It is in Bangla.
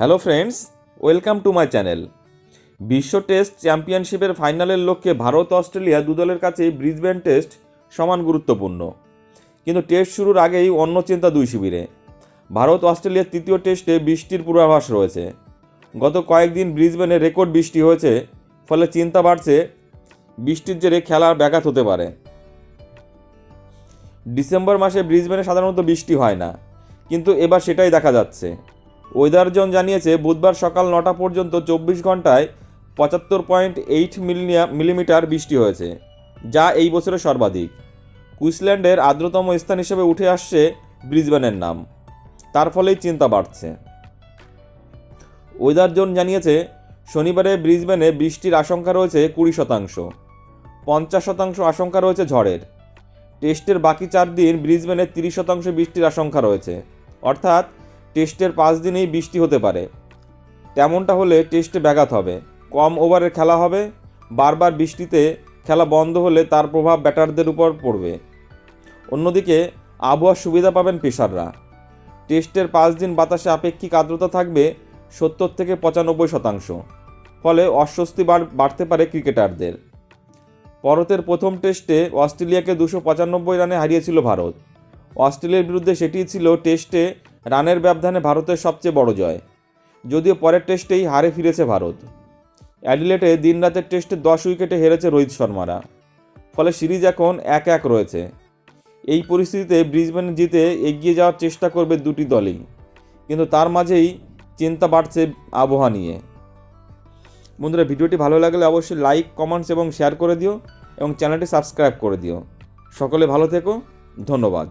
Hello friends, welcome to my channel. বিশ্ব টেস্ট চ্যাম্পিয়নশিপের ফাইনালের লক্ষ্যে ভারত অস্ট্রেলিয়া দু দলের কাছেই ব্রিসবেন টেস্ট সমান গুরুত্বপূর্ণ। কিন্তু টেস্ট শুরুর আগেই অন্য চিন্তা দুই শিবিরে। ভারত অস্ট্রেলিয়ার তৃতীয় টেস্টে বৃষ্টির পূর্বাভাস রয়েছে। গত কয়েকদিন ব্রিসবেনে রেকর্ড বৃষ্টি হয়েছে, ফলে চিন্তা বাড়ছে বৃষ্টির জেরে খেলার ব্যাঘাত হতে পারে। ডিসেম্বর মাসে ব্রিসবেনে সাধারণত বৃষ্টি হয় না, কিন্তু এবার সেটাই দেখা যাচ্ছে। ওয়েদার জোন জানিয়েছে, বুধবার সকাল নটা পর্যন্ত চব্বিশ ঘন্টায় পঁচাত্তর পয়েন্ট এইট মিলিমিটার বৃষ্টি হয়েছে, যা এই বছরের সর্বাধিক। কুইসল্যান্ডের আর্দ্রতম স্থান হিসেবে উঠে আসছে ব্রিসবেনের নাম। তার ফলেই চিন্তা বাড়ছে। ওয়েদার জোন জানিয়েছে, শনিবারে ব্রিসবেনে বৃষ্টির আশঙ্কা রয়েছে কুড়ি শতাংশ, পঞ্চাশ শতাংশ আশঙ্কা রয়েছে ঝড়ের। টেস্টের বাকি চার দিন ব্রিসবেনে তিরিশ শতাংশ বৃষ্টির আশঙ্কা রয়েছে, অর্থাৎ টেস্টের পাঁচ দিনেই বৃষ্টি হতে পারে। তেমনটা হলে টেস্টে ব্যাঘাত হবে। কম ওভারের খেলা হবে। বারবার বৃষ্টিতে খেলা বন্ধ হলে তার প্রভাব ব্যাটারদের উপর পড়বে। অন্যদিকে, আবহাওয়ার সুবিধা পাবেন পেসাররা। টেস্টের পাঁচ দিন বাতাসে আপেক্ষিক আর্দ্রতা থাকবে সত্তর থেকে পঁচানব্বই শতাংশ। ফলে অস্বস্তি বাড়- বাড়তে পারে ক্রিকেটারদের। পরতের প্রথম টেস্টে অস্ট্রেলিয়াকে দুশো পঁচানব্বই রানে হারিয়েছিল ভারত। অস্ট্রেলিয়ার বিরুদ্ধে সেটিই ছিল টেস্টে রানের ব্যবধানে ভারতের সবচেয়ে বড় জয়। যদিও পরের টেস্টেই হারে ফিরেছে ভারত। অ্যাডিলেটে দিনরাতের টেস্টে দশ উইকেটে হেরেছে রোহিত শর্মারা। ফলে সিরিজ এখন এক এক রয়েছে। এই পরিস্থিতিতে ব্রিসবেন জিতে এগিয়ে যাওয়ার চেষ্টা করবে দুটি দলই। কিন্তু তার মাঝেই চিন্তা বাড়ছে আবহাওয়া নিয়ে। বন্ধুরা, ভিডিওটি ভালো লাগলে অবশ্যই লাইক, কমেন্টস এবং শেয়ার করে দিও এবং চ্যানেলটি সাবস্ক্রাইব করে দিও। সকলে ভালো থেকো। ধন্যবাদ।